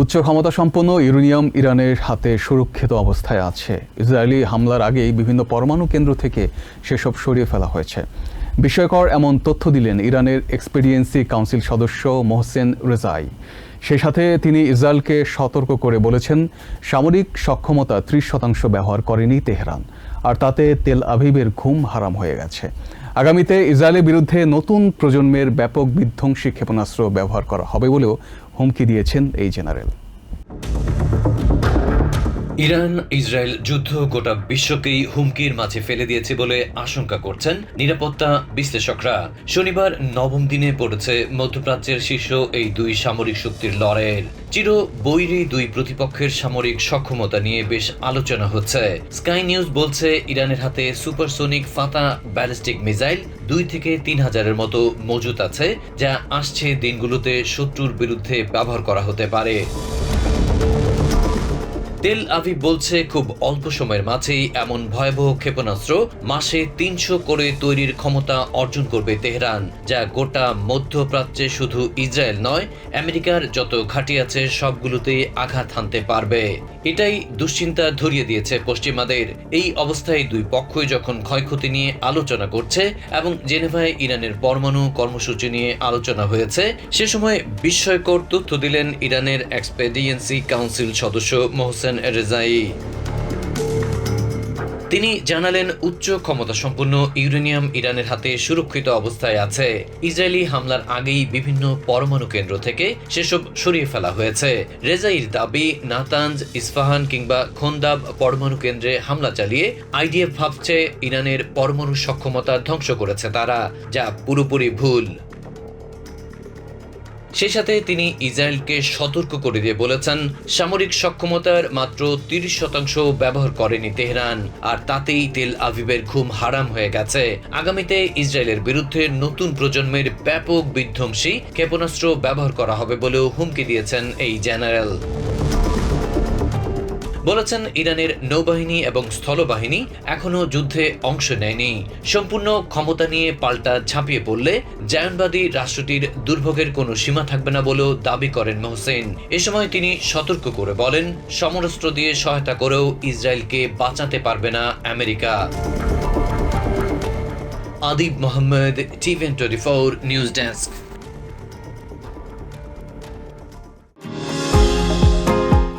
উচ্চ ক্ষমতা সম্পন্ন ইউরেনিয়াম ইরানের হাতে সুরক্ষিত অবস্থায় আছে। ইসরায়েলি হামলার আগেই বিভিন্ন পরমাণু কেন্দ্র থেকে সেসব সরিয়ে ফেলা হয়েছে। বিস্ময়কর এমন তথ্য দিলেন ইরানের এক্সপেরিয়েন্সি কাউন্সিল সদস্য মোহসেন রেজাই। সেই সাথে তিনি ইসরায়েলকে সতর্ক করে বলেছেন, সামরিক সক্ষমতা ত্রিশ শতাংশ ব্যবহার করেনি তেহরান, আর তাতে তেল আভিবের ঘুম হারাম হয়ে গেছে। আগামীতে ইসরায়েলের বিরুদ্ধে নতুন প্রজন্মের ব্যাপক বিধ্বংসী ক্ষেপণাস্ত্র ব্যবহার করা হবে বলেও হুমকি দিয়েছেন এই জেনারেল। ইরান, ইসরায়েল যুদ্ধ গোটা বিশ্বকেই হুমকির মাঝে ফেলে দিয়েছে বলে আশঙ্কা করছেন নিরাপত্তা বিশ্লেষকরা। শনিবার নবম দিনে পড়েছে মধ্যপ্রাচ্যের শীর্ষ এই দুই সামরিক শক্তির লড়াইয়ের। চির বৈরী দুই প্রতিপক্ষের সামরিক সক্ষমতা নিয়ে বেশ আলোচনা হচ্ছে। স্কাই নিউজ বলছে, ইরানের হাতে সুপারসোনিক ফাতা ব্যালিস্টিক মিসাইল দুই থেকে তিন হাজারের মতো মজুত আছে, যা আসছে দিনগুলোতে শত্রুর বিরুদ্ধে ব্যবহার করা হতে পারে। তেল আভিভ বলছে, খুব অল্প সময়ের মাঝেই এমন ভয়াবহ ক্ষেপণাস্ত্র মাসে তিনশো করে তৈরির ক্ষমতা অর্জন করবে তেহরান, যা গোটা মধ্যপ্রাচ্যে শুধু ইসরায়েল নয়, আমেরিকার যত ঘাঁটি আছে সবগুলোতেই আঘাত হানতে পারবে। এটাই দুশ্চিন্তা ধরিয়ে দিয়েছে পশ্চিমাদের। এই অবস্থায় দুই পক্ষই যখন ক্ষয়ক্ষতি নিয়ে আলোচনা করছে এবং জেনেভায় ইরানের পরমাণু কর্মসূচি নিয়ে আলোচনা হয়েছে, সে সময় বিস্ময়কর তথ্য দিলেন ইরানের এক্সপেডিয়েন্সি কাউন্সিল সদস্য মোহসেন রেজাই তিনি জানালেন, উচ্চ ক্ষমতা সম্পন্ন ইউরেনিয়াম ইরানের হাতে সুরক্ষিত অবস্থায় আছে। ইসরায়েলি হামলার আগেই বিভিন্ন পরমাণু কেন্দ্র থেকে সেসব সরিয়ে ফেলা হয়েছে। রেজাইর দাবি নাতাঞ্জ ইস্পাহান কিংবা খোন্দাব পরমাণু কেন্দ্রে হামলা চালিয়ে আইডিএফ ভাবছে, ইরানের পরমাণু সক্ষমতা ধ্বংস করেছে তারা, যা পুরোপুরি ভুল। সেই সাথে তিনি ইসরায়েলকে সতর্ক করে দিয়ে বলেছেন, সামরিক সক্ষমতার মাত্র তিরিশ শতাংশ ব্যবহার করেনি তেহরান, আর তাতেই তেল আভিবের ঘুম হারাম হয়ে গেছে। আগামীতে ইসরায়েলের বিরুদ্ধে নতুন প্রজন্মের ব্যাপক বিধ্বংসী ক্ষেপণাস্ত্র ব্যবহার করা হবে বলেও হুমকি দিয়েছেন এই জেনারেল। বলেছেন ইরানের নৌবাহিনী এবং স্থলবাহিনী এখনও যুদ্ধে অংশ নেয়নি। সম্পূর্ণ ক্ষমতা নিয়ে পাল্টা ঝাঁপিয়ে পড়লে জায়নবাদী রাষ্ট্রটির দুর্ভোগের কোনো সীমা থাকবে না বলেও দাবি করেন মোহসেন। এ সময় তিনি সতর্ক করে বলেন, সমরাস্ত্র দিয়ে সহায়তা করেও ইসরায়েলকে বাঁচাতে পারবে না America. Adib Mohammad TVN twenty four news desk.